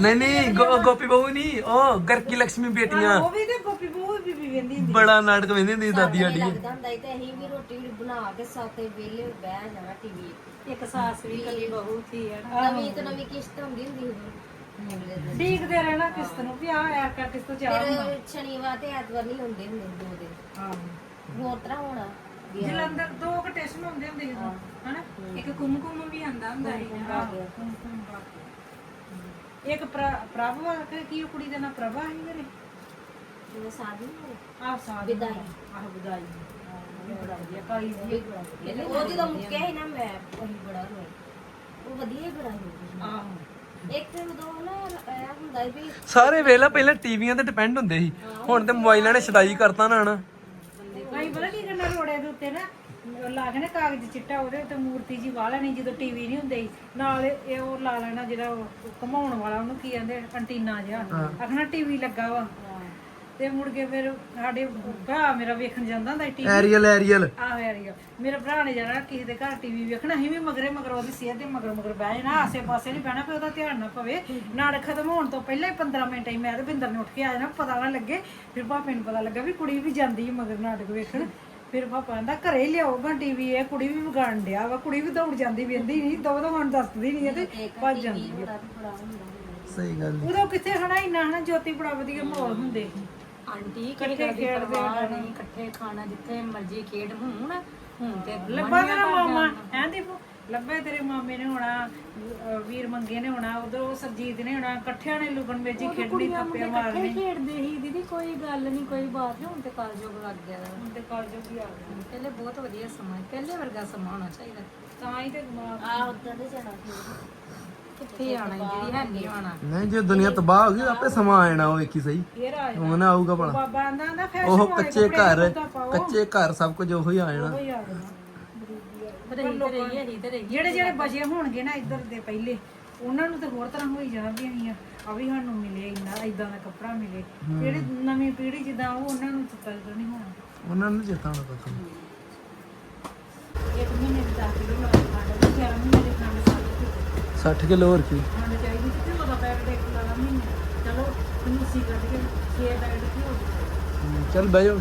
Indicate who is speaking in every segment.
Speaker 1: ਨਹੀਂ ਨਹੀਂ ਗੋ- ਗੋਪੀ ਬਹੂ ਨਹੀਂ ਉਹ ਗਰਕੀ ਲక్ష్ਮੀ ਬੇਟੀਆਂ।
Speaker 2: ਉਹ ਵੀ ਤੇ ਗੋਪੀ ਬਹੂ ਵੀ ਵੀ ਵੇਂਦੀ ਹੁੰਦੀ।
Speaker 1: ਬੜਾ ਨਾਟਕ ਵੇਂਦੀ ਹੁੰਦੀ ਸੀ ਦਾਦੀ
Speaker 3: ਸਾਡੇ ਲੱਗਦਾ ਹੁੰਦਾ ਸੀ ਤੇ ਅਸੀਂ ਵੀ ਰੋਟੀ ਵੀ ਬਣਾ ਕੇ ਸਾਤੇ ਵੇਲੇ ਬਹਿ ਜਾਣਾ ਟੀਵੀ
Speaker 2: ਇੱਕ ਸਾਸ ਵੀ ਕਦੀ ਬਹੂ ਥੀ ਹੈ ਨਾ।
Speaker 3: ਨਵੀਂ ਤੋਂ ਨਵੀਂ ਕਿਸ਼ਤ ਹੁੰਦੀ ਹੁੰਦੀ ਸੀ। ਅਗਲੇ ਦਿਨ
Speaker 2: ਦੇਖਦੇ ਰਹਿਣਾ ਕਿਸ਼ਤ ਨੂੰ ਵੀ ਆ ਐਰ ਕਾ ਕਿਸ਼ਤ ਚ ਆ
Speaker 3: ਫਿਰ ਸ਼ਨੀਵਾਰ ਤੇ ਐਤਵਾਰ ਨਹੀਂ ਹੁੰਦੇ ਹੁੰਦੇ ਦੋ ਦਿਨ।
Speaker 2: ਆਹੋ
Speaker 3: ਹੋਰ ਤਰ੍ਹਾਂ ਹੋਣਾ। ਵੀ
Speaker 2: ਜਲੰਧਰ ਦੋ ਕੁ ਹੁੰਦੇ ਹੁੰਦੇ ਸੀ ਹਨਾ। ਇੱਕ ਕੁਮਕੁਮ ਵੀ ਆਂਦਾ ਹੁੰਦਾ ਸੀ
Speaker 3: ਪਾ ਕੇ।
Speaker 2: ਕੁਮਕੁਮ ਪਾ ਕੇ। ਇੱਕ ਪ੍ਰ- ਪ੍ਰਭ ਵਾ ਕਿ ਕੀ ਉਹ ਕੁੜੀ ਦਾ ਨਾਮ ਪ੍ਰਭਾ ਸੀ ਮੇਰੇ?
Speaker 3: ਜਿਵੇਂ ਸਾਦੀ ਹੋਵੇ
Speaker 2: ਆਹ ਸਾਧ
Speaker 3: ਵਿਦਾਈ।
Speaker 2: ਆਹ ਵਿਦਾਈ। ਹਾਂ, ਉਹ ਵੀ ਬੜਾ ਵਧੀਆ। ਕਾਲੀ
Speaker 3: ਉਹ
Speaker 2: ਜੀ
Speaker 3: ਵੀ ਬੜਾ ਵਧੀਆ। ਉਹ ਜਦੋਂ ਮੁੱਕਿਆ ਸੀ ਨਾ ਮੈਂ ਉਹੀ ਬੜਾ ਰੋਈ ਉਹ ਵਧੀਆ ਹੀ ਬੜਾ ਸੀ
Speaker 2: ਆਹੋ।
Speaker 3: ਇੱਕ ਉਦੋਂ ਨਾ ਇਹ ਹੁੰਦਾ ਸੀ ਵੀ
Speaker 1: ਸਾਰੇ ਵੇਲਾ ਪਹਿਲਾਂ ਟੀਵੀਆਂ ਤੇ ਡਿਪੈਂਡ ਹੁੰਦੇ ਸੀ। ਹੁਣ ਤੇ ਮੋਬਾਈਲਾਂ ਨੇ ਛਦਾਈ ਕਰਤਾ ਨਾ ਹਨਾ।
Speaker 2: ਭਾਈ ਪਤਾ ਕੀ ਕਰਨਾ ਰੋੜੇ ਦੇ ਉੱਤੇ ਨਾ? ਉਹ ਲਾ ਕੇ ਨਾ ਕਾਗਜ਼ ਚਿੱਟਾ ਉਹਦੇ ਉੱਤੇ ਮੂਰਤੀ ਜੀ ਵਾਹ ਲੈਣੀ ਜਦੋਂ ਟੀਵੀ ਨਹੀਂ ਹੁੰਦੇ ਸੀ। ਨਾਲ ਇਹ ਉਹ ਲਾ ਲੈਣਾ ਜਿਹੜਾ ਉਹ ਘਮਾਉਣ ਵਾਲਾ ਉਹਨੂੰ ਕੀ ਕਹਿੰਦੇ ਅੰਟੀਨਾ ਜਿਹਾ। ਆਖਣਾ ਟੀਵੀ ਲੱਗਾ ਵਾ। ਤੇ ਮੁੜ ਕੇ ਫਿਰ ਸਾਡੇ ਭਰਾ ਮੇਰਾ ਵੇਖਣ ਜਾਂਦਾ ਹੁੰਦਾ ਟੀਵੀ
Speaker 1: ਐਰੀਅਲ ਐਰੀਅਲ
Speaker 2: ਆਹ ਯਾਰੀ ਮੇਰਾ ਭਰਾ ਨੇ ਜਾਣਾ ਕਿਸੇ ਦੇ ਘਰ ਟੀਵੀ ਵੇਖਣਾ ਅਸੀਂ ਵੀ ਮਗਰੇ ਮਗਰ ਉਹਦੀ ਸਿਹਤ ਦੇ ਮਗਰ ਮਗਰ ਬਹਿ ਜਾਣਾ ਆਸੇ ਪਾਸੇ ਨਹੀਂ ਬਹਿਣਾ ਫਿਰ ਉਹਦਾ ਧਿਆਨ ਨਾ ਪਵੇ। ਨਾਟਕ ਖਤਮ ਹੋਣ ਤੋਂ ਪਹਿਲਾਂ ਹੀ 15 ਮਿੰਟ ਹੀ ਮੈਂ ਤੇ ਬਿੰਦਰ ਨੇ ਉੱਠ ਕੇ ਆ ਜਾਣਾ ਪਤਾ ਨਾ ਲੱਗੇ। ਫਿਰ ਭਾਪੇ ਨੂੰ ਪਤਾ ਲੱਗਾ ਵੀ ਕੁੜੀ ਵੀ ਜਾਂਦੀ ਹੈ ਮਗਰ ਨਾਟਕ ਵੇਖਣ। ਫਿਰ ਪਾਪਾ ਕਹਿੰਦਾ ਘਰੇ ਲਿਆਓਗਾ ਟੀਵੀ ਇਹ ਕੁੜੀ ਵੀ ਵਿਗਾੜਨ ਡਿਆ ਵਾ ਕੁੜੀ ਵੀ ਦੌੜ ਜਾਂਦੀ ਵੇਂਦੀ ਨਹੀਂ ਦੋ ਦੋ ਹੁਣ ਦੱਸਦੀ ਨਹੀਂ ਹੈ ਤੇ ਭੱਜ ਜਾਂਦੀ ਹੈ
Speaker 1: ਸਹੀ ਗੱਲ
Speaker 2: ਉਦੋਂ ਕਿੱਥੇ ਹਨਾ ਇੰਨਾ ਹਨਾ ਜੋਤੀ ਬੜਾ ਵਧੀਆ ਮਾਹੌਲ ਹੁੰਦੇ ਸੀ।
Speaker 4: ਆਂਟੀ
Speaker 2: ਇਕੱਠੇ
Speaker 4: ਕਿਹੜੇ ਦੀ
Speaker 2: ਖੇਡਦੇ
Speaker 4: ਪਰਵਾਹ ਨਹੀਂ ਇਕੱਠੇ ਖਾਣਾ ਜਿੱਥੇ ਮਰਜ਼ੀ ਖੇਡ ਹੁਣ ਹੁਣ ਤੇ
Speaker 2: ਲੱਭਾ ਤੇਰਾ ਮਾਮਾ ਹੈਂ ਦੀਪੂ? ਲੱਭਾ ਤੇਰੇ ਮਾਮੇ ਨੇ ਹੋਣਾ ਅਹ ਵੀਰ ਮੰਗੇ ਨੇ ਹੋਣਾ ਉਧਰ ਉਹ ਸਰਜੀਤ ਨੇ ਹੋਣਾ ਇਕੱਠਿਆਂ ਨੇ ਲੁਕਣ ਵਿੱਚ ਹੀ ਖੇਡਣੀ ਥੱਪੇ ਮਾਰਨੇ
Speaker 4: ਇਕੱਠੇ ਖੇਡਦੇ ਸੀ ਦੀਦੀ ਕੋਈ ਗੱਲ ਨਹੀਂ ਕੋਈ ਬਾਤ ਨਹੀਂ ਹੁਣ ਤੇ ਕਾਲਜੋਗ ਲੱਗ ਗਿਆ ਵਾ।
Speaker 2: ਹੁਣ ਤੇ ਕਾਲਜੋਂ ਕੀ ਆ ਗਿਆ।
Speaker 4: ਪਹਿਲੇ ਬਹੁਤ ਵਧੀਆ ਸਮਾਂ ਸੀ, ਪਹਿਲੇ ਵਰਗਾ ਸਮਾਂ ਹੋਣਾ ਚਾਹੀਦਾ।
Speaker 2: ਤਾਂ ਹੀ ਤੇ ਦਿਮਾਗ
Speaker 3: ਆ ਉਦਾਂ ਦੇ ਜਾਣਾ ਫਿਰ
Speaker 4: ਕਿੱਥੇ ਆਣਾ ਜਿਹੜੀ ਹੈ ਨਹੀਂ ਆਣਾ
Speaker 1: ਨਹੀਂ ਜੇ ਦੁਨੀਆ ਤਬਾਹ ਹੋ ਗਈ ਆਪੇ ਸਮਾਂ ਆ ਜਾਣਾ ਉਹ ਵੇਖੀ ਸਹੀ।
Speaker 2: ਫੇਰ ਆ
Speaker 1: ਉਹ ਨਾ ਆਊਗਾ ਭਲਾ।
Speaker 2: ਬਾਬਾ ਆਂਦਾ ਆਂਦਾ ਫੈਸ਼ਨ
Speaker 1: ਉਹ ਕੱਚੇ ਘਰ ਕੱਚੇ ਘਰ ਸਭ ਕੁਝ ਉਹੀ ਆ ਜਾਣਾ।
Speaker 2: ਕੋਈ ਆ ਜਾਣਾ।
Speaker 4: ਪਰ ਅਸੀਂ ਤੇ ਰਹੀਏ ਅਸੀਂ ਤੇ ਰਹੀਏ।
Speaker 2: ਜਿਹੜੇ ਜਿਹੜੇ ਬਚੇ ਹੋਣਗੇ ਨਾ ਇੱਧਰ ਦੇ ਪਹਿਲੇ ਉਹਨਾਂ ਨੂੰ ਤਾਂ ਹੋਰ ਤਰ੍ਹਾਂ ਹੋਈ ਜਾਣਾ ਵੀ ਅਸੀਂ ਆ ਆ ਵੀ ਸਾਨੂੰ ਮਿਲੇ ਇੰਨਾ ਇਦਾਂ ਦਾ ਕੱਪੜਾ ਮਿਲੇ। ਜਿਹੜੀ ਨਵੀਂ ਪੀੜ੍ਹੀ ਜਿੱਦਾਂ ਉਹ ਉਹਨਾਂ ਨੂੰ ਜਦੋਂ ਨਹੀਂ ਹੋਣਾ।
Speaker 1: ਉਹਨਾਂ ਨੂੰ ਚੇਤਾ ਹੋਣਾ ਪਤਾ।
Speaker 2: ਇੱਕ ਮਹੀਨੇ ਦੀ ਦਸ ਕਿਲੋ ਖੰਡ ਦੀ ਚਾਰ ਮਹੀਨੇ ਦੀ ਸਾਡੀ
Speaker 1: 60 ਕਿਲੋ ਹੋਰ ਕੀ?
Speaker 2: ਖੰਡ ਚਾਹੀਦੀ ਸੀ ਤੇ ਉਹਦਾ ਪੈਕਟ ਇੱਕ ਲਾਣਾ ਮਹੀਨੇ। ਚਲੋ ਇਹਨੂੰ ਸੀ ਕੱਢ ਕੇ ਛੇ ਪੈਕਟ ਕੀ ਹੋ
Speaker 1: ਹਮ, ਚੱਲ ਬਹਿ ਜਾਓ।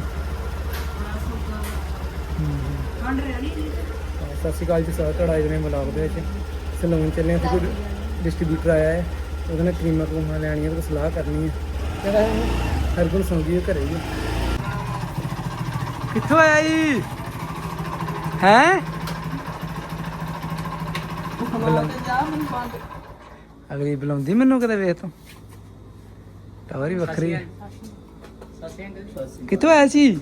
Speaker 2: ਖੰਡ ਰਹਿਣੀ ਨਹੀਂ।
Speaker 1: ਸਤਿ ਸ਼੍ਰੀ ਅਕਾਲ ਜੀ ਸਾਰਾ ਤੁਹਾਡਾ ਦੇ ਵਲੌਗ ਦੇ ਵਿੱਚ ਸਲੂਨ ਚੱਲੇ ਹਾਂ ਕੋਈ ਡਿਸਟ੍ਰੀਬਿਊਟਰ ਆਇਆ ਹੈ ਉਹਦੇ ਨਾਲ ਕਰੀਮਾਂ ਕਰੂਮਾਂ ਲੈਣੀਆਂ ਤੇ ਸਲਾਹ ਕਰਨੀ ਹੈ। ਕਹਿੰਦਾ ਹਰ ਕੋਲ ਸੌਂ ਗਈ ਘਰੇ ਹੀ ਕਿੱਥੋਂ ਆਇਆ ਜੀ? ਹੈ? ਅਗਲੀ ਬੁਲਾਉਂਦੀ ਮੈਨੂੰ ਕਦੇ ਵੇਖ ਤੂੰ। ਟਾਵਰ ਹੀ ਵੱਖਰੀ ਹੈ ਕਿੱਥੋਂ ਆਇਆ ਸੀ?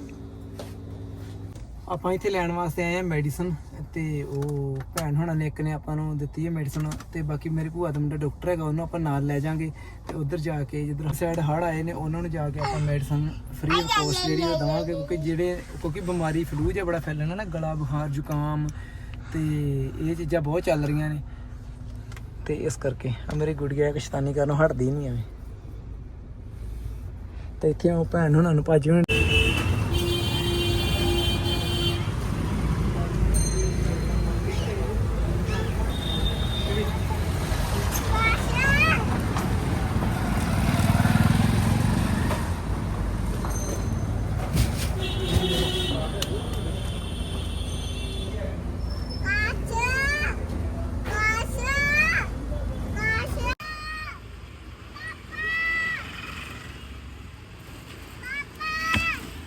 Speaker 1: ਆਪਾਂ ਇੱਥੇ ਲੈਣ ਵਾਸਤੇ ਆਏ ਆ ਮੈਡੀਸਨ। ਤੇ ਉਹ ਭੈਣ ਹੁਣਾਂ ਨੇ, ਇੱਕ ਨੇ ਆਪਾਂ ਨੂੰ ਦਿੱਤੀ ਹੈ ਮੈਡੀਸਨ ਤੇ ਬਾਕੀ ਮੇਰੇ ਭੂਆ ਦਾ ਮੁੰਡਾ ਡਾਕਟਰ ਹੈਗਾ, ਉਹਨੂੰ ਆਪਾਂ ਨਾਲ ਲੈ ਜਾਾਂਗੇ ਤੇ ਉੱਧਰ ਜਾ ਕੇ ਜਿੱਧਰ ਸਾਈਡ ਹੜ ਆਏ ਨੇ, ਉਹਨਾਂ ਨੂੰ ਜਾ ਕੇ ਆਪਾਂ ਮੈਡੀਸਨ ਫ੍ਰੀ ਆਫ ਕੋਸਟ ਜਿਹੜੀ ਉਹ ਦਵਾਂਗੇ, ਕਿਉਂਕਿ ਜਿਹੜੇ, ਕਿਉਂਕਿ ਬਿਮਾਰੀ ਫਲੂ ਜਿਹਾ ਬੜਾ ਫੈਲਣਾ ਨਾ, ਗਲਾ ਬੁਖਾਰ, ਜ਼ੁਕਾਮ ਤੇ ਇਹ ਚੀਜ਼ਾਂ ਬਹੁਤ ਚੱਲ ਰਹੀਆਂ ਨੇ। ਤੇ ਇਸ ਕਰਕੇ ਆ ਮੇਰੀ ਗੁੜੀਆ ਇੱਕ ਸ਼ੈਤਾਨੀ ਕਰਨੋਂ ਹਟਦੀ ਨਹੀਂ ਐਵੇਂ। ਤੇ ਇੱਥੇ ਉਹ ਭੈਣ ਹੁਣਾਂ ਨੂੰ ਭਾਜੀ ਹੁਣ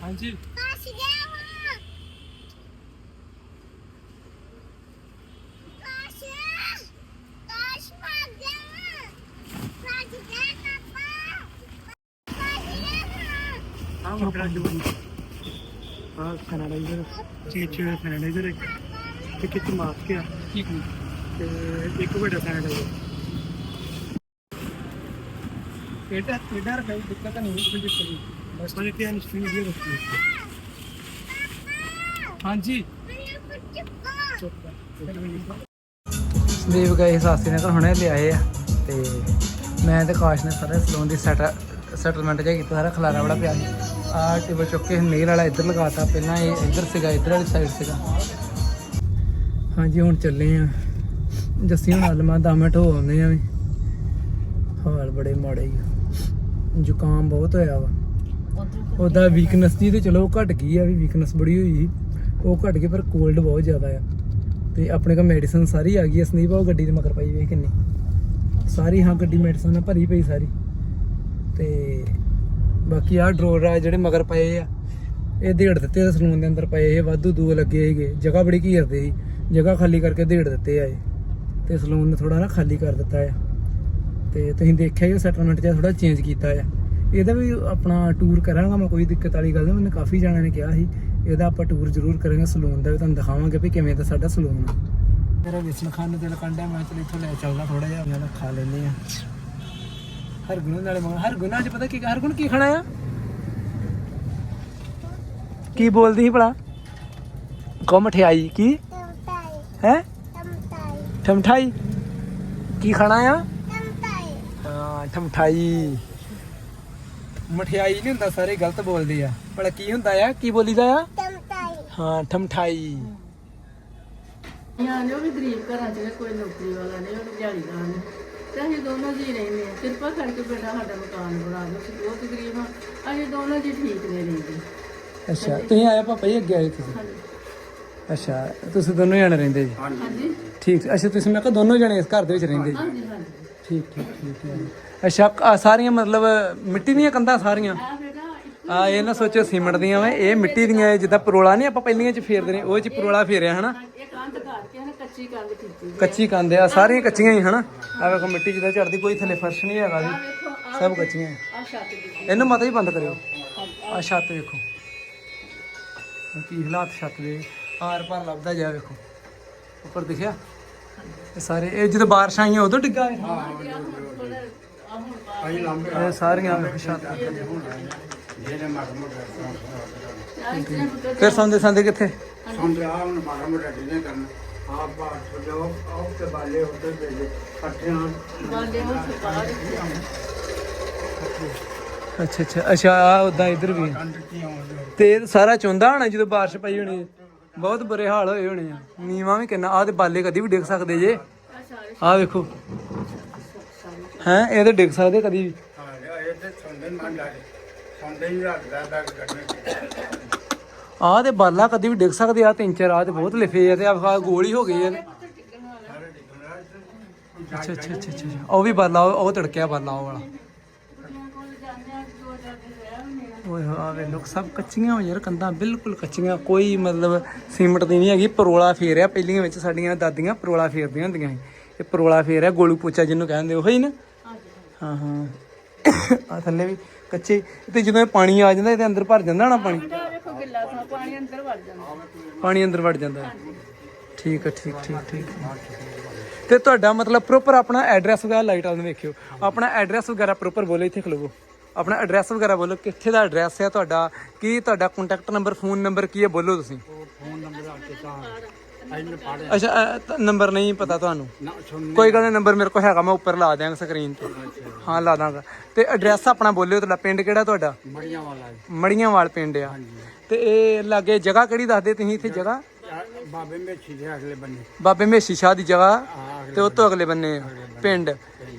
Speaker 1: ਹਾਂਜੀ। ਹਾਂ ਮੋਟਰ ਜੋ ਹਾਂ ਸੈਨੇਟਾਈਜ਼ਰ ਚੀਚ ਸੈਨੇਟਾਈਜ਼ਰ ਤੇ ਕਿਤ ਮਾਸਕ ਆ? ਠੀਕ ਤੇ ਇੱਕ ਵੱਡਾ ਨਹੀਂ ਕੋਈ ਦਿੱਕਤ ਹਾਂਜੀ। ਸੰਦੀਪ ਗਏ ਸਾਸੀ ਨੇ ਘਰ ਹੁਣੇ ਲਿਆਏ ਆ ਤੇ ਮੈਂ ਤੇ ਕਾਸ਼ ਨੇ ਸਾਰੇ ਸਲੂਨ ਦੀ ਸੈਟ ਸੈਟਲਮੈਂਟ ਜਿਹਾ ਕੀਤਾ ਸਾਰਾ ਖਲਾਰਾ ਬੜਾ ਪਿਆ ਆਹ ਟੇਬਲ ਚੁੱਕ ਕੇ ਨੇਲ ਵਾਲਾ ਇੱਧਰ ਲਗਾਤਾ ਪਹਿਲਾਂ ਇਹ ਇੱਧਰ ਸੀਗਾ ਇੱਧਰ ਵਾਲੀ ਸਾਈਡ ਸੀਗਾ। ਹਾਂਜੀ ਹੁਣ ਚੱਲੇ ਆ। ਜੱਸੀ ਹੁਣ ਆਲਮਾ 10 ਮਿੰਟ ਹੋ ਆਉਂਦੇ ਆ ਵੀ। ਹਾਲ ਬੜੇ ਮਾੜੇ ਹੀ ਆ। ਜ਼ੁਕਾਮ ਬਹੁਤ ਹੋਇਆ ਵਾ। ਉਹਦਾ ਵੀਕਨੈਸ ਜੀ ਤੇ ਚਲੋ ਘਟ ਗਈ ਆ ਵੀ ਵੀਕਨੈਸ ਬੜੀ ਹੋਈ ਸੀ। ਉਹ ਘਟ ਗਈ ਪਰ ਕੋਲਡ ਬਹੁਤ ਜ਼ਿਆਦਾ ਆ। ਤੇ ਆਪਣੇ ਕੋਲ ਮੈਡੀਸਨ ਸਾਰੀ ਆ ਗਈ ਆ। ਸੰਦੀਪ ਉਹ ਗੱਡੀ ਦੇ ਮਗਰ ਪਈ ਵੇ ਕਿੰਨੀ? ਸਾਰੀ, ਹਾਂ, ਗੱਡੀ ਮੈਡੀਸਨ ਨਾਲ ਭਰੀ ਪਈ ਸਾਰੀ। ਤੇ ਬਾਕੀ ਆ ਡਰੋਰ ਆ ਜਿਹੜੇ ਮਗਰ ਪਏ ਆ। ਇਹ ਢੇੜ ਦਿੱਤੇ ਸਲੂਨ ਦੇ ਅੰਦਰ ਪਏ ਇਹ ਵਾਧੂ ਦੂ ਲੱਗੇ ਸੀਗੇ। ਜਗ੍ਹਾ ਬੜੀ ਘੀਰਦੇ ਸੀ। ਜਗ੍ਹਾ ਖਾਲੀ ਕਰਕੇ ਢੇੜ ਦਿੱਤੇ ਆ ਇਹ। ਤੇ ਸਲੂਨ ਨੇ ਥੋੜਾ ਨਾ ਖਾਲੀ ਕਰ ਦਿੱਤਾ ਆ। ਤੇ ਤੁਸੀਂ ਦੇਖਿਆ ਹੀ ਸੈਟਲਮੈਂਟ ਜਿਹਾ ਥੋੜਾ ਚੇਂਜ ਕੀਤਾ ਆ। ਇਹਦਾ ਵੀ ਆਪਣਾ ਟੂਰ ਕਰਾਂਗਾ ਮੈਂ ਕੋਈ ਦਿੱਕਤ ਵਾਲੀ ਗੱਲ ਨਹੀਂ ਮੈਨੂੰ ਕਾਫੀ ਜਣਿਆਂ ਨੇ ਕਿਹਾ ਸੀ ਇਹਦਾ ਆਪਾਂ ਟੂਰ ਜ਼ਰੂਰ ਕਰਾਂਗੇ ਸਲੂਨ ਦਾ ਵੀ ਤੁਹਾਨੂੰ ਦਿਖਾਵਾਂਗੇ ਵੀ ਕਿਵੇਂ ਦਾ ਸਾਡਾ ਸਲੂਨ ਆ। ਮੇਰਾ ਵੇਸਣ ਖਾਣ ਨੂੰ ਦਿਲ ਕੰਡਾ ਮੈਂ ਚਲ ਇੱਥੋਂ ਲੈ ਚੱਲਦਾ ਥੋੜਾ ਜਿਹਾ ਨਾਲ ਖਾ ਲੈਨੇ ਆ ਹਰਗੁਣ ਨਾਲੇ ਮੰਗ ਹਰਗੁਣ ਅੱਜ ਪਤਾ ਕੀ ਹਰਗੁਣ ਕੀ ਖਾਣਾ ਆ? ਕੀ ਬੋਲਦੀ ਸੀ ਭਲਾ? ਕੋ ਮਠਿਆਈ ਕੀ? ਹੈ? ਠਮਠਾਈ? ਕੀ ਖਾਣਾ ਆ? ਹਾਂ ਠਮਠਾਈ। ਮਠਿਆਈ ਨਹੀਂ ਹੁੰਦਾ ਸਾਰੇ ਗਲਤ ਬੋਲਦੇ ਆ। ਭਲਾ ਕੀ ਹੁੰਦਾ ਆ? ਕੀ ਬੋਲੀਦਾ ਆ? ਹਾਂ ਠਮਠਾਈ।
Speaker 5: ਨਿਆਣੇ ਉਹ ਵੀ ਗਰੀਬ ਘਰਾਂ ਚ ਨੇ ਕੋਈ ਨੌਕਰੀ ਵਾਲਾ ਨਹੀਂ ਉਹ ਦਿਹਾੜੀਦਾਰ ਨੇ। ਤੇ ਅਸੀਂ ਦੋਨੋਂ ਜੀ ਰਹਿੰਦੇ ਆ ਕਿਰਪਾ ਕਰਕੇ ਬੇਟਾ ਸਾਡਾ ਮਕਾਨ ਬਣਾ ਦਿਓ ਅਸੀਂ ਬਹੁਤ ਗਰੀਬ ਹਾਂ ਅਸੀਂ ਦੋਨੋਂ ਜੀ ਠੀਕ ਨੇ ਰਹਿੰਦੇ।
Speaker 1: ਅੱਛਾ ਤੁਸੀਂ ਆਇਆ ਪਾਪਾ ਜੀ ਅੱਗੇ ਆਏ ਤੁਸੀਂ? ਅੱਛਾ ਤੁਸੀਂ ਦੋਨੋਂ ਜਣੇ ਰਹਿੰਦੇ ਜੀ?
Speaker 5: ਹਾਂਜੀ।
Speaker 1: ਠੀਕ ਅੱਛਾ ਤੁਸੀਂ ਮੈਂ ਕਿਹਾ ਦੋਨੋਂ ਜਣੇ ਇਸ ਘਰ ਦੇ ਵਿੱਚ ਰਹਿੰਦੇ ਜੀ?
Speaker 5: ਹਾਂਜੀ ਹਾਂਜੀ।
Speaker 1: ਠੀਕ ਠੀਕ ਠੀਕ ਹੈ ਅੱਛਾ ਆਹ ਸਾਰੀਆਂ ਮਤਲਬ ਮਿੱਟੀ ਦੀਆਂ ਕੰਧਾਂ ਸਾਰੀਆਂ? ਆ, ਇਹ ਨਾ ਸੋਚੋ, ਸੀਮੈਂਟ ਦੀਆਂ ਵਾ, ਇਹ ਮਿੱਟੀ ਦੀਆਂ, ਇਹ ਜਿੱਦਾਂ ਪਰੋਲਾ ਨਹੀਂ ਆਪਾਂ ਪਹਿਲੀਆਂ ਚ ਫੇਰਦੇ ਨੇ, ਉਹ ਚ ਪਰੋਲਾ ਫੇਰਿਆ, ਹਨਾ?
Speaker 5: ਇਹ ਕੰਧ ਕਰਕੇ ਨਾ ਕੱਚੀ ਕੰਧ ਕੀਤੀ
Speaker 1: ਕੱਚੀ ਕੰਧ ਆ ਸਾਰੀਆਂ ਕੱਚੀਆਂ ਹੀ, ਹਨਾ? ਆ ਵੇਖੋ, ਮਿੱਟੀ ਜਿੱਦਾਂ ਝੜਦੀ, ਕੋਈ ਥੱਲੇ ਫਰਸ਼ ਨਹੀਂ ਹੈਗਾ ਜੀ। ਸਭ ਕੱਚੀਆਂ ਹੈ।
Speaker 5: ਆ ਛੱਤ ਦੀ
Speaker 1: ਇਹਨੂੰ ਮਤਾ ਹੀ ਬੰਦ ਕਰਿਓ। ਆ ਛੱਤ ਵੇਖੋ। ਆਹ ਕੀ ਹਾਲਾਤ ਛੱਤ ਦੇ? ਆਰ ਪਾਰ ਲੱਭਦਾ ਜਾ, ਵੇਖੋ। ਉੱਪਰ ਦਿਖਿਆ? ਇਹ ਸਾਰੇ ਇਹ ਜਦੋਂ ਬਾਰਿਸ਼ ਆਈਆਂ ਉਦੋਂ ਡਿੱਗਾ ਇਹ? ਇਹ ਸਾਰੀਆਂ ਫਿਰ ਸੰਦੇ ਸੰਦੇ ਕਿੱਥੇ?
Speaker 6: ਸੰਦੇ ਆ ਹੁਣ ਮਾੜਾ ਮੋਟਾ ਡਿਜ਼ਾਈਨ ਕਰਨਾ। ਆਪ ਬਾਤ ਜੋ ਆਪ ਤੇ ਬਾਲੇ
Speaker 5: ਉਹ ਸਰਕਾਰ
Speaker 1: ਅੱਛਾ ਅੱਛਾ। ਅੱਛਾ ਆ ਉਦਾਂ ਇੱਧਰ ਵੀ। ਤੇ ਸਾਰਾ ਚੁੰਦਾ ਹੋਣਾ ਜਦੋਂ ਬਾਰਿਸ਼ ਪਈ ਹੋਣੀ? ਹੈ। ਬਹੁਤ ਬੁਰੇ ਹਾਲ ਹੋਏ ਹੋਣੇ ਆ। ਨੀਵਾਂ ਵੀ ਕਿੰਨਾ ਆ ਤੇ ਬਾਲੇ ਕਦੀ ਵੀ ਡਿੱਗ ਸਕਦੇ ਜੇ। ਆ ਵੇਖੋ। ਹੈ, ਇਹ ਤੇ ਡਿੱਗ ਸਕਦੇ ਕਦੀ ਵੀ। ਆ ਤੇ ਬਾਲਾ ਕਦੀ ਵੀ ਡਿੱਗ ਸਕਦੇ ਆ ਤਿੰਨ ਚਾਰ ਆ ਤੇ ਬਹੁਤ ਲਿਫੇ ਆ ਤੇ ਆ ਗੋਲ ਹੋ ਗਏ ਆ। ਅੱਛਾ ਅੱਛਾ ਅੱਛਾ ਅੱਛਾ। ਉਹ ਵੀ ਬਾਲਾ, ਉਹ ਉਹ ਤੜਕਿਆ ਬਾਲਾ ਉਹ ਵਾਲਾ। ਓਏ ਆ ਵੇ ਲੋਕ ਸਭ ਕੱਚੀਆਂ ਹੋ ਯਾਰ ਕੰਧਾਂ ਬਿਲਕੁਲ ਕੱਚੀਆਂ ਕੋਈ ਮਤਲਬ ਸੀਮਟ ਦੀ ਨਹੀਂ ਹੈਗੀ ਪਰੋਲਾ ਫੇਰਿਆ ਪਹਿਲੀਆਂ ਵਿੱਚ ਸਾਡੀਆਂ ਦਾਦੀਆਂ ਪਰੋਲਾ ਫੇਰਦੀਆਂ ਹੁੰਦੀਆਂ ਸੀ। ਇਹ ਪਰੋਲਾ ਫੇਰਿਆ ਗੋਲੂ ਪੋਚਾ ਜਿਹਨੂੰ ਕਹਿੰਦੇ ਉਹ ਹੀ ਨਾ? ਹਾਂ ਹਾਂ। ਆ ਥੱਲੇ ਵੀ ਕੱਚੇ ਤੇ ਜਦੋਂ ਇਹ ਪਾਣੀ ਆ ਜਾਂਦਾ ਇਹਦੇ ਅੰਦਰ ਭਰ ਜਾਂਦਾ ਨਾ ਪਾਣੀ?
Speaker 5: ਗਿੱਲਾ ਪਾਣੀ ਅੰਦਰ ਵੜ ਜਾਂਦਾ।
Speaker 1: ਪਾਣੀ ਅੰਦਰ ਵੜ ਜਾਂਦਾ। ਹੈ। ਠੀਕ ਹੈ ਠੀਕ ਠੀਕ ਠੀਕ। ਤੇ ਤੁਹਾਡਾ ਮਤਲਬ ਪ੍ਰੋਪਰ ਆਪਣਾ ਐਡਰੈਸ ਵਗੈਰਾ ਲਾਈਟ ਵਾਲ ਨੂੰ ਵੇਖਿਓ। ਆਪਣਾ ਐਡਰੈਸ ਵਗੈਰਾ ਪ੍ਰੋਪਰ ਬੋਲੋ ਇੱਥੇ ਖਲੋਵੋ। ਆਪਣਾ ਐਡਰੈਸ ਵਗੈਰਾ ਬੋਲੋ ਕਿੱਥੇ ਦਾ ਐਡਰੈਸ ਹੈ ਤੁਹਾਡਾ ਕੀ ਤੁਹਾਡਾ ਕੰਟੈਕਟ ਨੰਬਰ ਫੋਨ ਨੰਬਰ ਕੀ ਹੈ ਬੋਲੋ ਤੁਸੀਂ?
Speaker 6: ਫੋਨ ਨੰਬਰ ਆ ਕੇ ਤਾਂ
Speaker 1: ਅੱਛਾ ਨੰਬਰ ਨਹੀਂ ਪਤਾ ਤੁਹਾਨੂੰ?
Speaker 6: ਨਾ ਸੁਣ
Speaker 1: ਕੋਈ ਗੱਲ ਨਹੀਂ ਨੰਬਰ ਮੇਰੇ ਕੋਲ ਹੈਗਾ ਮੈਂ ਉੱਪਰ ਲਾ ਦਿਆਂਗਾ ਸਕਰੀਨ ਤੇ। ਹਾਂ ਲਾ ਦਾਂਗਾ ਤੇ ਐਡਰੈਸ ਆਪਣਾ ਬੋਲਿਓ ਤੁਹਾਡਾ ਪਿੰਡ ਕਿਹੜਾ ਤੁਹਾਡਾ?
Speaker 6: ਮੜੀਆਂ ਵਾਲਾ।
Speaker 1: ਮੜੀਆਂਵਾਲ ਪਿੰਡ ਆ। ਤੇ ਇਹ ਲਾਗੇ ਜਗ੍ਹਾ ਕਿਹੜੀ ਦੱਸਦੇ ਤੁਸੀਂ ਇੱਥੇ ਜਗ੍ਹਾ?
Speaker 6: ਬਾਬੇ ਮੇਛੀ ਦੇ ਅਗਲੇ ਬੰਨੇ।
Speaker 1: ਬਾਬੇ ਮੇਸ਼ੀ ਸ਼ਾਹ ਦੀ ਜਗ੍ਹਾ ਤੇ ਉਹ ਤੋਂ ਅਗਲੇ ਬੰਨੇ। ਪਿੰਡ।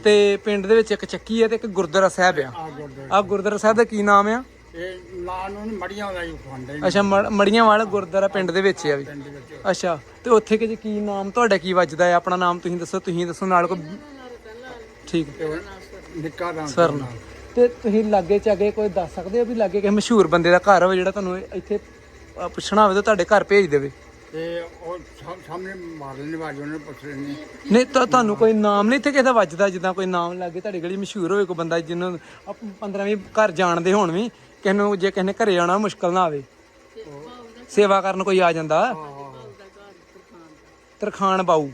Speaker 1: ਤੇ ਪਿੰਡ ਦੇ ਵਿੱਚ ਇੱਕ ਚੱਕੀ ਹੈ ਤੇ ਇੱਕ ਗੁਰਦੁਆਰਾ ਸਾਹਿਬ ਆ।
Speaker 6: ਆ ਗੁਰਦੁਆਰੇ
Speaker 1: ਆ ਗੁਰਦੁਆਰਾ ਸਾਹਿਬ ਦਾ ਕੀ ਨਾਮ ਆ?
Speaker 6: ਇਹ ਨਾਂ ਨੂੰ ਨੀ ਮੜੀਆਂ ਵਾਲਾ ਹੀ ਖਵਾਉਂਦੇ ਨੇ।
Speaker 1: ਅੱਛਾ ਮੜ- ਮੜੀਆਂ ਵਾਲਾ ਗੁਰਦੁਆਰਾ ਪਿੰਡ ਦੇ ਵਿੱਚ ਆ ਵੀ। ਅੱਛਾ ਤੇ ਉੱਥੇ ਕਿ ਕੀ ਨਾਮ ਤੁਹਾਡਾ ਕੀ ਵੱਜਦਾ ਹੈ ਆਪਣਾ ਨਾਮ ਤੁਸੀਂ ਦੱਸੋ ਤੁਸੀਂ ਦੱਸੋ ਨਾਲ ਕੋ ਠੀਕ।
Speaker 6: ਤੇ ਉਹ ਨਿੱਕਾ ਰਾਮ
Speaker 1: ਸਰਨ ਤੇ ਤੁਸੀਂ ਲਾਗੇ ਚਾਗੇ ਕੋਈ ਦੱਸ ਸਕਦੇ ਹੋ ਵੀ ਲਾਗੇ ਕਿਸੇ ਮਸ਼ਹੂਰ ਬੰਦੇ ਦਾ ਘਰ ਹੋਵੇ ਜਿਹੜਾ ਤੁਹਾਨੂੰ ਇੱਥੇ ਅ, ਪੁੱਛਣਾ ਹੋਵੇ ਤਾਂ ਤੁਹਾਡੇ ਘਰ ਭੇਜ ਦੇਵੇ?
Speaker 6: ਤੇ ਉਹ ਸਾ- ਸਾਹਮਣੇ ਮਾਰ ਲੈਣੇ ਬਾਜ ਉਹਨੇ ਪੁੱਛ ਲੈਣੇ
Speaker 1: ਨਹੀਂ ਤਾਂ ਤੁਹਾਨੂੰ ਕੋਈ ਨਾਮ ਨਹੀਂ ਇੱਥੇ ਕਿਸੇ ਦਾ ਵੱਜਦਾ ਜਿੱਦਾਂ ਕੋਈ ਨਾਮ ਲੱਗੇ ਤੁਹਾਡੀ ਗਲੀ ਮਸ਼ਹੂਰ ਹੋਵੇ ਕੋਈ ਬੰਦਾ ਜਿਹਨੂੰ 15 20 ਘਰ ਜਾਣਦੇ ਹੋਣ ਵੀ ਕਿਸੇ ਨੂੰ ਜੇ ਕਿਸੇ ਨੇ ਘਰੇ ਆਉਣਾ ਮੁਸ਼ਕਲ ਨਾ ਆਵੇ। ਸੇਵਾ ਕਰਨ ਕੋਈ ਆ ਜਾਂਦਾ? ਤਰਖਾਨ ਬਾਊ।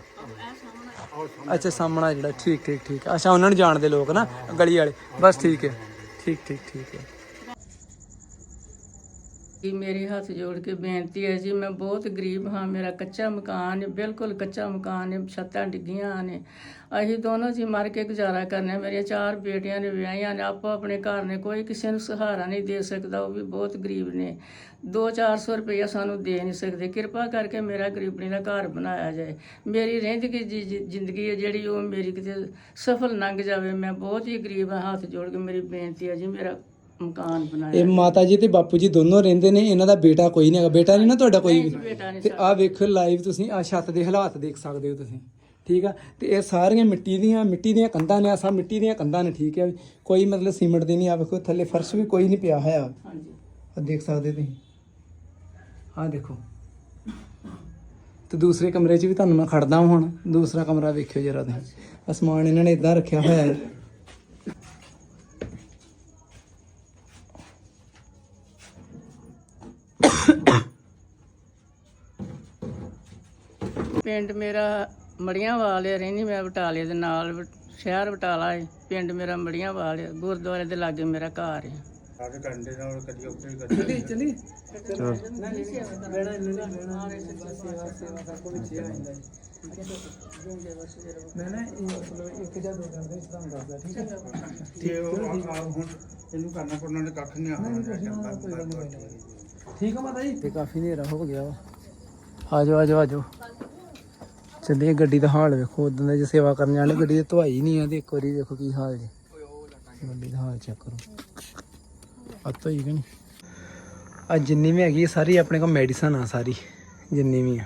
Speaker 1: ਅੱਛਾ ਸਾਹਮਣਾ ਜਿਹੜਾ ਠੀਕ ਠੀਕ ਠੀਕ। ਅੱਛਾ ਉਹਨਾਂ ਨੂੰ ਜਾਣਦੇ ਲੋਕ ਨਾ ਗਲੀ ਵਾਲੇ। ਬਸ ਠੀਕ ਹੈ। ਠੀਕ ਠੀਕ ਠੀਕ ਹੈ।
Speaker 5: ਜੀ ਮੇਰੇ ਹੱਥ ਜੋੜ ਕੇ ਬੇਨਤੀ ਹੈ ਜੀ, ਮੈਂ ਬਹੁਤ ਗਰੀਬ ਹਾਂ, ਮੇਰਾ ਕੱਚਾ ਮਕਾਨ ਹੈ, ਬਿਲਕੁਲ ਕੱਚਾ ਮਕਾਨ ਹੈ, ਛੱਤਾਂ ਡਿੱਗੀਆਂ ਨੇ। ਅਸੀਂ ਦੋਨੋਂ ਜੀ ਮਰ ਕੇ ਗੁਜ਼ਾਰਾ ਕਰਨਾ ਮੇਰੀਆਂ ਚਾਰ ਬੇਟੀਆਂ ਨੇ ਵਿਆਹੀਆਂ ਨੇ, ਆਪੋ ਆਪਣੇ ਘਰ ਨੇ, ਕੋਈ ਕਿਸੇ ਨੂੰ ਸਹਾਰਾ ਨਹੀਂ ਦੇ ਸਕਦਾ, ਉਹ ਵੀ ਬਹੁਤ ਗਰੀਬ ਨੇ। 2-400 ਰੁਪਇਆ ਸਾਨੂੰ ਦੇ ਨਹੀਂ ਸਕਦੇ, ਕਿਰਪਾ ਕਰਕੇ ਮੇਰਾ ਗਰੀਬਣੀ ਦਾ ਘਰ ਬਣਾਇਆ ਜਾਏ। ਮੇਰੀ ਰਹਿੰਦਗੀ ਜੀ- ਜੀ- ਜ਼ਿੰਦਗੀ ਹੈ ਜਿਹੜੀ ਉਹ ਮੇਰੀ ਕਿਤੇ ਸਫਲ ਲੰਘ ਜਾਵੇ, ਮੈਂ ਬਹੁਤ ਹੀ ਗਰੀਬ ਹਾਂ, ਹੱਥ ਜੋੜ ਕੇ ਮੇਰੀ ਬੇਨਤੀ ਹੈ ਜੀ, ਮੇਰਾ ਮਕਾਨ ਬਣਾਇਆ
Speaker 1: ਇਹ ਮਾਤਾ ਜੀ ਤੇ ਬਾਪੂ ਜੀ ਦੋਨੋਂ ਰਹਿੰਦੇ ਨੇ ਇਹਨਾਂ ਦਾ ਬੇਟਾ ਕੋਈ ਨਹੀਂ ਹੈਗਾ। ਬੇਟਾ ਨਹੀਂ ਨਾ ਤੁਹਾਡਾ ਕੋਈ? ਵੀ
Speaker 5: ਬੇਟਾ
Speaker 1: ਤੇ ਆਹ ਵੇਖੋ ਲਾਈਵ ਤੁਸੀਂ ਆ ਛੱਤ ਦੇ ਹਾਲਾਤ ਦੇਖ ਸਕਦੇ ਹੋ ਤੁਸੀਂ। ਠੀਕ ਆ? ਤੇ ਇਹ ਸਾਰੀਆਂ ਮਿੱਟੀ ਦੀਆਂ ਮਿੱਟੀ ਦੀਆਂ ਕੰਧਾਂ ਨੇ ਆ ਸਭ ਮਿੱਟੀ ਦੀਆਂ ਕੰਧਾਂ ਨੇ ਠੀਕ ਹੈ ਕੋਈ ਮਤਲਬ ਸੀਮੈਂਟ ਦੀ ਨਹੀਂ ਆ ਵੇਖੋ ਥੱਲੇ ਫਰਸ਼ ਵੀ ਕੋਈ ਨਹੀਂ ਪਿਆ ਹੋਇਆ।
Speaker 5: ਹਾਂਜੀ।
Speaker 1: ਆ ਦੇਖ ਸਕਦੇ ਤੁਸੀਂ? ਆ ਦੇਖੋ। ਤੇ ਦੂਸਰੇ ਕਮਰੇ 'ਚ ਵੀ ਤੁਹਾਨੂੰ ਮੈਂ ਖੜਦਾ ਹੁਣ। ਦੂਸਰਾ ਕਮਰਾ ਵੇਖਿਓ ਜਰਾ ਤੁਸੀਂ। ਅਸਮਾਨ ਇਹਨਾਂ ਨੇ ਇਦਾਂ ਰੱਖਿਆ ਹੋਇਆ ਹੈ।
Speaker 5: ਪਿੰਡ ਮੇਰਾ ਮੜੀਆਂ ਵਾਲਿਆ ਰਹਿੰਦੀ ਮੈਂ ਬਟਾਲੇ ਦੇ ਨਾਲ ਸ਼ਹਿਰ ਬਟਾਲਾ ਹੈ ਪਿੰਡ ਮੇਰਾ ਮੜੀਆਂ ਵਾਲਿਆ ਗੁਰਦੁਆਰੇ ਦੇ ਲਾਗੇ ਮੇਰਾ ਘਰ ਹੈ
Speaker 6: ਸਾਰੇ ਕੰਡੇ ਨਾਲ ਕਦੀ ਉੱਪਰ ਕਦੀ
Speaker 1: ਚਲੀ ਚਲੀ। ਚਲੋ। ਨਾ ਨਹੀਂ ਬੈਣਾ ਨਹੀਂ ਬੈਣਾ ਸੇਵਾ ਸੇਵਾ ਦਾ ਕੋਈ ਚੀਜ਼ ਆਉਂਦਾ ਹੈ ਮੈਂ ਨਾ ਇਹ ਮਤਲਬ ਇੱਕ ਜਾਂ ਦੋ ਦਿਨ ਦੇ ਤੁਹਾਨੂੰ ਦੱਸਦਾ ਠੀਕ ਹੈ?
Speaker 6: ਤੇ ਉਹ ਆ- ਆ ਹੁਣ ਇਹਨੂੰ ਕਰਨਾ ਪੜਨਾ ਨੇ ਕੱਖ ਨਹੀਂ ਆਉਣਾ
Speaker 1: ਠੀਕ ਆ ਮਾਤਾ ਜੀ? ਤੇ ਕਾਫੀ ਹਨੇਰਾ ਹੋ ਗਿਆ ਵਾ। ਆ ਜਾਓ ਆ ਚੱਲੀਏ ਗੱਡੀ ਦਾ ਹਾਲ ਵੇਖੋ। ਉਦੋਂ ਦੇ ਜੇ ਸੇਵਾ ਕਰਨ ਵਾਲੇ ਗੱਡੀ ਦੀ ਧੁਆਈ ਨਹੀਂ ਆ ਤੇ ਇੱਕ ਵਾਰੀ ਦੇਖੋ ਕੀ ਹਾਲ ਜੀ। ਗੱਡੀ ਦਾ ਹਾਲ ਚੈੱਕ ਕਰੋ। ਆ ਧੋਈ ਕਿ ਨਹੀਂ। ਆ ਜਿੰਨੀ ਵੀ ਹੈਗੀ ਸਾਰੀ ਆਪਣੇ ਕੋਲ ਮੈਡੀਸਨ ਆ ਸਾਰੀ, ਜਿੰਨੀ ਵੀ ਆ।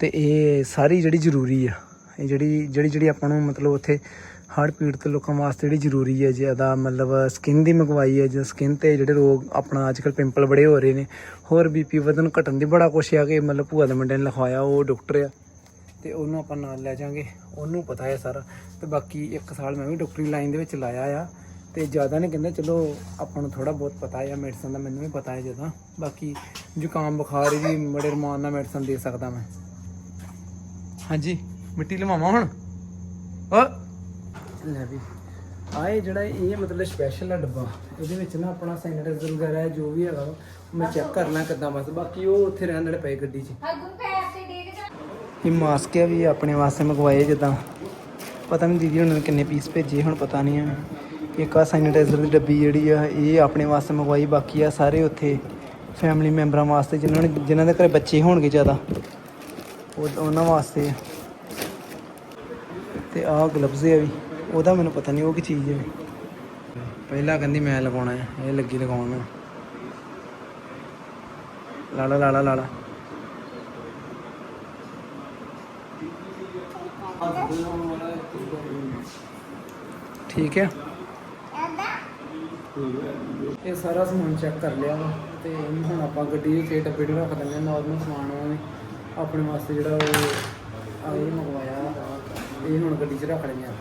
Speaker 1: ਤੇ ਇਹ ਸਾਰੀ ਜਿਹੜੀ ਜ਼ਰੂਰੀ ਆ, ਇਹ ਜਿਹੜੀ ਜਿਹੜੀ ਜਿਹੜੀ ਆਪਾਂ ਨੂੰ ਮਤਲਬ ਉੱਥੇ ਹੜ੍ਹ ਪੀੜਤ ਲੋਕਾਂ ਵਾਸਤੇ ਜਿਹੜੀ ਜ਼ਰੂਰੀ ਹੈ ਜ਼ਿਆਦਾ ਮਤਲਬ ਸਕਿਨ ਦੀ ਮੰਗਵਾਈ ਹੈ ਜਾਂ ਸਕਿਨ ਤੇ ਜਿਹੜੇ ਰੋਗ ਆਪਣਾ ਅੱਜਕੱਲ ਪਿੰਪਲ ਬੜੇ ਹੋ ਰਹੇ ਨੇ, ਹੋਰ ਬੀਪੀ ਵਧਣ ਘਟਣ ਦੀ ਬੜਾ ਕੁਛ ਆ ਕਿ ਮਤਲਬ ਭੂਆ ਦੇ ਮੁੰਡੇ ਨੇ ਲਿਖਵਾਇਆ, ਉਹ ਡਾਕਟਰ ਆ ਤੇ ਉਹਨੂੰ ਆਪਾਂ ਨਾਲ ਲੈ ਜਾਾਂਗੇ ਉਹਨੂੰ ਪਤਾ ਹੈ ਸਾਰਾ ਤੇ ਬਾਕੀ ਇੱਕ ਸਾਲ ਮੈਂ ਵੀ ਡਾਕਟਰੀ ਲਾਈਨ ਦੇ ਵਿੱਚ ਲਾਇਆ ਆ ਤੇ ਜ਼ਿਆਦਾ ਨਹੀਂ ਕਹਿੰਦੇ, ਚਲੋ ਆਪਾਂ ਨੂੰ ਥੋੜਾ ਬਹੁਤ ਪਤਾ ਹੈ ਮੈਡੀਸਨ ਦਾ ਮੈਨੂੰ ਵੀ ਪਤਾ ਹੈ ਜਦਾਂ ਬਾਕੀ ਜ਼ੁਕਾਮ ਬੁਖਾਰ ਵੀ ਬੜੇ ਰਮਾਨ ਨਾਲ ਮੈਡੀਸਨ ਦੇ ਸਕਦਾ ਮੈਂ। ਹਾਂਜੀ, ਮਿੱਟੀ ਲਵਾਵਾਂ ਹੁਣ? ਓ! ਲੈ ਵੀ। ਆਏ ਜਿਹੜਾ ਇਹ ਮਤਲਬ ਸਪੈਸ਼ਲ ਆ ਡੱਬਾ ਇਹਦੇ ਵਿੱਚ ਨਾ ਆਪਣਾ ਸੈਨੀਟਾਈਜ਼ਰ ਵਗੈਰਾ ਹੈ, ਜੋ ਵੀ ਹੈਗਾ ਵਾ, ਮੈਂ ਚੈੱਕ ਕਰ ਲਾਂ ਕਿੱਦਾਂ ਬਸ। ਬਾਕੀ ਉਹ ਉੱਥੇ ਰਹਿਣ ਵਾਲੇ ਪਏ ਗੱਡੀ 'ਚ। ਇਹ ਮਾਸਕ ਆ ਵੀ ਆਪਣੇ ਵਾਸਤੇ ਮੰਗਵਾਏ ਜਿੱਦਾਂ। ਪਤਾ ਨਹੀਂ ਦੀਦੀ ਉਹਨਾਂ ਨੇ ਕਿੰਨੇ ਪੀਸ ਭੇਜੇ ਹੁਣ ਪਤਾ ਨਹੀਂ ਆ। ਇੱਕ ਆ ਸੈਨੀਟਾਈਜ਼ਰ ਦੀ ਡੱਬੀ ਜਿਹੜੀ ਆ ਇਹ ਆਪਣੇ ਵਾਸਤੇ ਮੰਗਵਾਈ ਬਾਕੀ ਆ ਸਾਰੇ ਉੱਥੇ ਫੈਮਿਲੀ ਮੈਂਬਰਾਂ ਵਾਸਤੇ ਜਿਨ੍ਹਾਂ ਨੇ ਜਿਨ੍ਹਾਂ ਦੇ ਘਰੇ ਬੱਚੇ ਹੋਣਗੇ ਜ਼ਿਆਦਾ। ਉਹ ਉਹਨਾਂ ਵਾਸਤੇ ਆ। ਤੇ ਆਹ ਗਲਵਜ਼ ਆ ਵੀ। ਉਹਦਾ ਮੈਨੂੰ ਪਤਾ ਨਹੀਂ, ਉਹ ਕੀ ਚੀਜ਼ ਹੈ। ਪਹਿਲਾਂ ਕਹਿੰਦੀ ਮੈਂ ਲਗਾਉਣਾ ਹੈ, ਇਹ ਲੱਗੀ ਲਗਾਉਣ ਨੂੰ। ਲਾਲਾ ਲਾਲਾ ਲਾਲਾ ਠੀਕ ਹੈ। ਇਹ ਸਾਰਾ ਸਮਾਨ ਚੈੱਕ ਕਰ ਲਿਆ ਵਾ ਤੇ ਹੁਣ ਆਪਾਂ ਗੱਡੀ ਦੇ ਚ ਡੱਬੇ ਰੱਖ ਦਿੰਦੇ ਨਾਰਮਲ ਸਮਾਨ ਉਹਨੇ ਆਪਣੇ ਵਾਸਤੇ ਜਿਹੜਾ ਉਹ ਆ ਮੰਗਵਾਇਆ, ਇਹ ਹੁਣ ਗੱਡੀ 'ਚ ਰੱਖ ਲੈਂਦੇ ਆ।